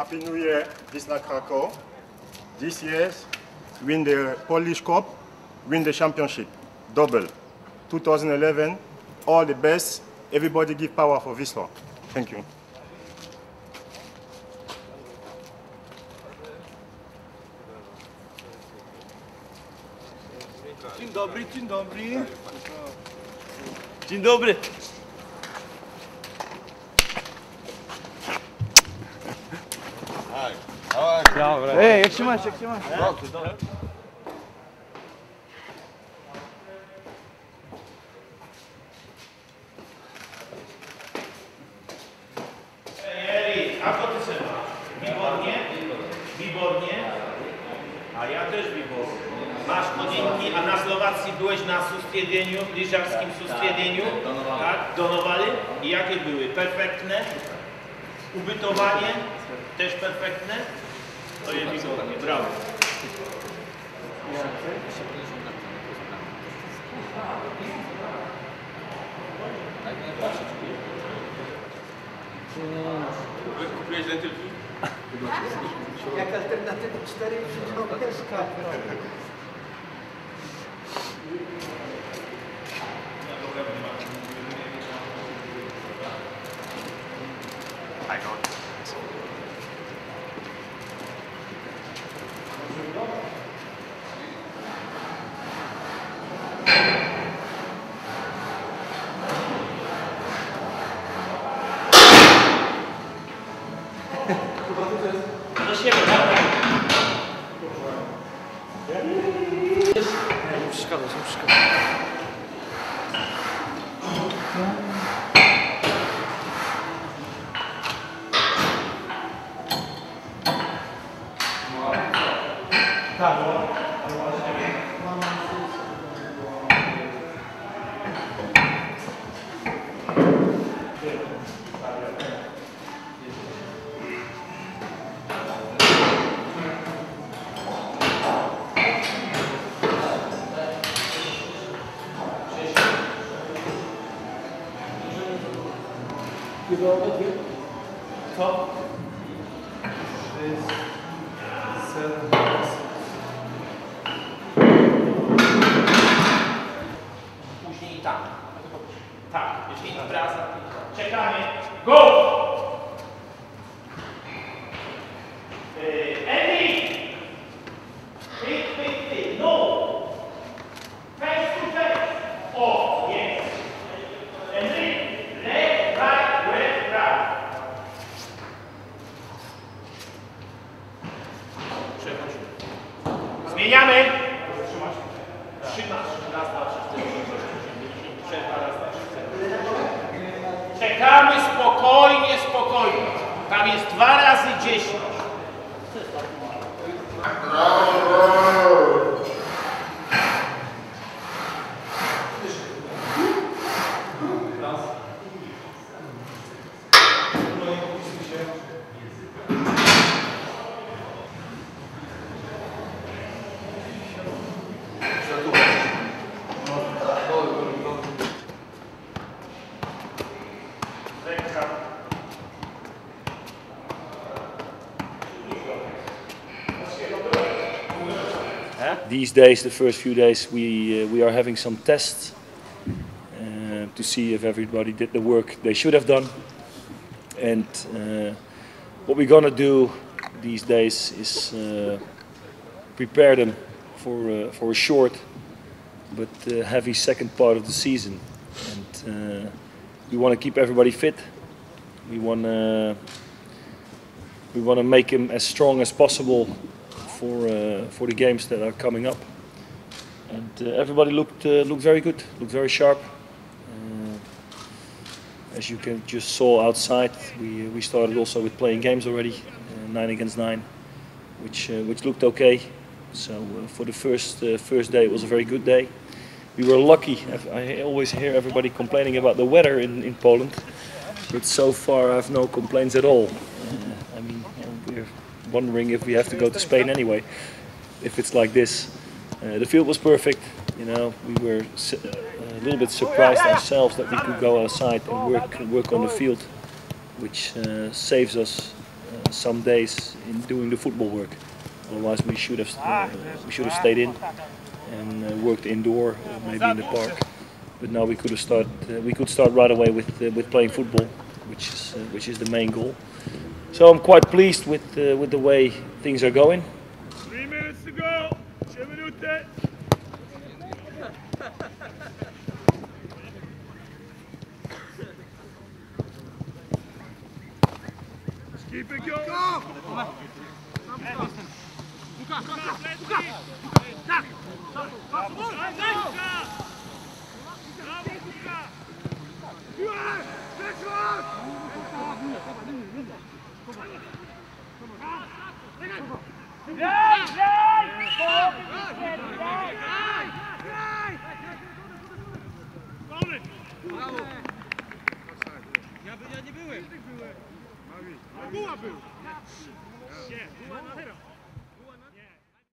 Happy New Year, Wisla Krakow. This year, win the Polish Cup, win the championship, double. 2011, all the best. Everybody give power for Wisla. Thank you. Dzień dobry, dzień dobry. Dzień dobry. Dobra. Ej, jak się masz, jak się masz? Masz podzięki, a na Słowacji byłeś na sustriedzeniu, liżarskim sustriedzeniu, tak, tak, tak, donowali? I jakie były? Perfektne, ubytowanie? Też perfektne. To jest wibornie, brawo. Kupiłeś lentylki? Jak alternatywa 4 przyjdą mieszka. przeszkadzaj, nie przeszkadzaj. Tak, bo... Piloty top sześć siedem Później tak. Tak, jeśli wraca. Czekamy. Go! Zmieniamy. Trzymasz. Raz, dwa, trzy, cztery, dwa, trzy. Czekamy spokojnie, spokojnie. Tam jest dwa razy dziesięć. Ręka. These days, the first few days, we uh, we are having some tests uh, to see if everybody did the work they should have done. And uh, what we're gonna do these days is uh, prepare them for uh, for a short but uh, heavy second part of the season. And we want to keep everybody fit. We want to we want to make them as strong as possible for uh, for the games that are coming up. And uh, everybody looked uh, looked very good, looked very sharp. Uh, as you can just saw outside, we we started also with playing games already, uh, nine against nine, which uh, which looked okay. So uh, for the first uh, first day, it was a very good day. We were lucky. I always hear everybody complaining about the weather in, in Poland, but so far I have no complaints at all. Uh, I mean, uh, we're wondering if we have to go to Spain anyway, if it's like this. Uh, the field was perfect. You know, we were uh, a little bit surprised ourselves that we could go outside and work work on the field, which uh, saves us uh, some days in doing the football work. Otherwise, we should have uh, we should have stayed in and uh, worked indoor, or maybe in the park. But now we could have start we could start right away with with playing football, which is uh, which is the main goal. So I'm quite pleased with uh, with the way things are going. Three minutes to go. Trzy minuty. Keep it going. Go! Ja nie byłem. Buła był. Nie, była na zero.